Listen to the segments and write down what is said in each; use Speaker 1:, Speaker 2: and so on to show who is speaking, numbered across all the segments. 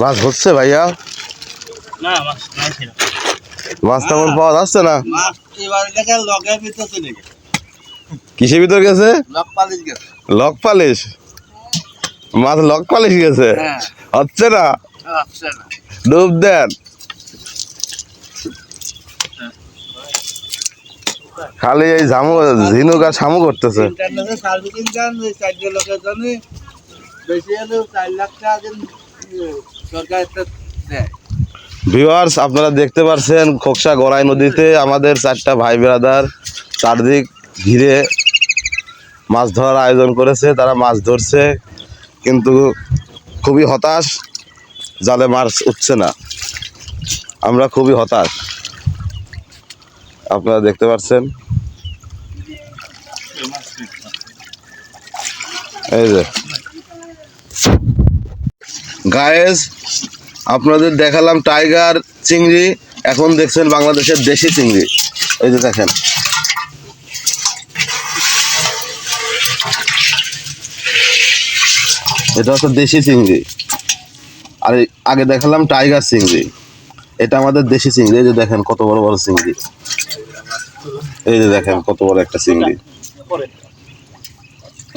Speaker 1: মাছ হচ্ছে ভাইয়া?
Speaker 2: মাছ
Speaker 1: তেমন পাওয়া যাচ্ছে না? কিসের ভিতর গেছে?
Speaker 2: লক পালিশ
Speaker 1: মাছ লক পালিশ গেছে?
Speaker 2: হ্যাঁ।
Speaker 1: হচ্ছে না? ডুব দেন। খালি এই ঝামু ঝিনুক আর শামু করতেছে
Speaker 2: দিন ইয়ে,
Speaker 1: আপনারা দেখতে পারছেন খোকসা গড়াই নদীতে আমাদের চারটা ভাই ব্রাদার চারদিক ঘিরে মাছ ধরার আয়োজন করেছে তারা মাছ ধরছে কিন্তু খুবই হতাশ জালে মাছ উঠছে না। আমরা খুবই হতাশ। আপনারা দেখতে পাচ্ছেন? এই যে। গায়েস আপনাদের দেখালাম টাইগার চিংড়ি, এখন দেখছেন বাংলাদেশের দেশি চিংড়ি। এই যে দেখেন। এটা হচ্ছে দেশি চিংড়ি। আর আগে দেখালাম টাইগার চিংড়ি। এটা আমাদের দেশি চিংড়ি, এই যে দেখেন কত বড় বড় চিংড়ি। এই যে দেখেন কত বড় একটা চিংড়ি।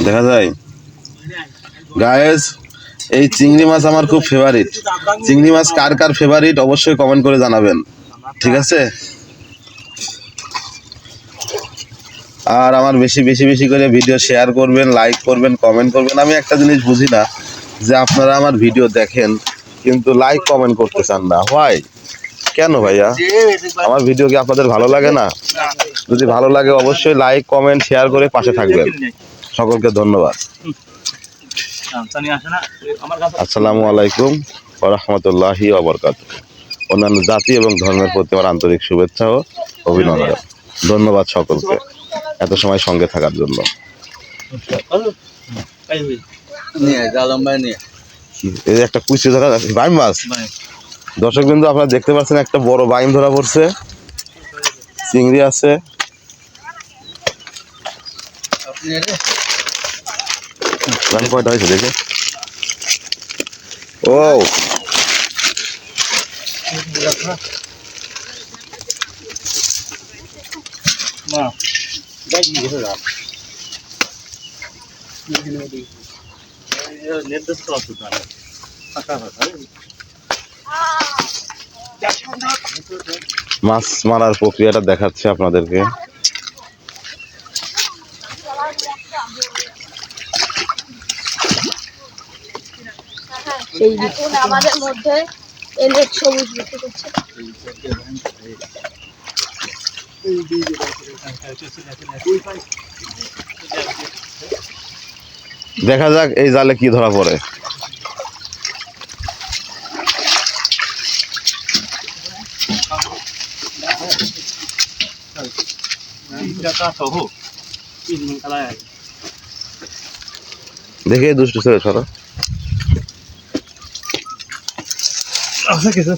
Speaker 1: দেখা যায়? গায়েস এই চিংড়ি মাছ আমার খুব ফেভারিট চিংড়ি মাছ কার কার ফেভারিট অবশ্যই কমেন্ট করে জানাবেন। ঠিক আছে? আর আমার বেশি বেশি বেশি করে ভিডিও শেয়ার করবেন লাইক করবেন কমেন্ট করবেন। আমি একটা জিনিস বুঝি না যে আপনারা আমার ভিডিও দেখেন, কিন্তু লাইক কমেন্ট করতে চান না। হোয়াই কেন ভাইয়া? আমার ভিডিও কি আপনাদের ভালো লাগে না? যদি ভালো লাগে অবশ্যই লাইক কমেন্ট শেয়ার করে পাশে থাকবেন। সকলকে ধন্যবাদ। আসসালামু আলাইকুম রহমতুল্লাহি অবরকাত অন্যান্য জাতি এবং ধর্মের প্রতি আমার আন্তরিক শুভেচ্ছা ও অভিনন্দন। ধন্যবাদ সকলকে এত সময় সঙ্গে থাকার জন্য। একটা কুচি ধরা বাইম মাছ দর্শক বিন্দু আপনারা দেখতে পাচ্ছেন একটা বড় বাইম ধরা পড়ছে। চিংড়ি আছে। দেখে। ও। মাছ মারার প্রক্রিয়াটা দেখাচ্ছে আপনাদেরকে।
Speaker 3: এখন আমাদের মধ্যে এলেট সবুজ বিক্রি করছে।
Speaker 1: দেখা যাক এই জালে কি ধরা পড়ে। দেখে দুষ্টু ছেলে সরো
Speaker 2: কিছু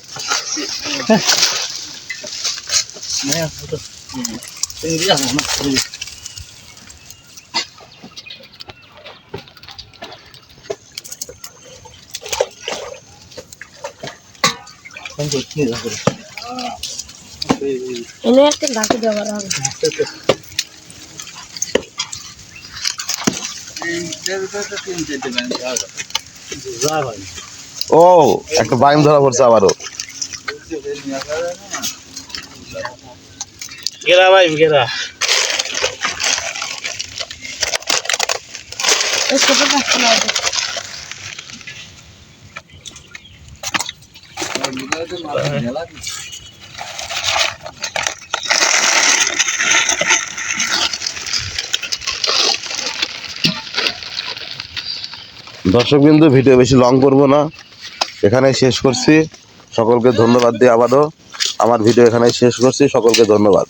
Speaker 3: এনে একটা ঢাকি দেওয়ার হবে
Speaker 1: ও একটা বাইম ধরা পড়ছে আবারও।
Speaker 2: গেরা বাইম
Speaker 3: গেরা। ছোট
Speaker 1: দর্শক বিন্দু, ভিডিও বেশি লং করব না। এখানে শেষ করছি। সকলকে ধন্যবাদ দিয়ে আবারও আমার ভিডিও এখানে শেষ করছি। সকলকে ধন্যবাদ।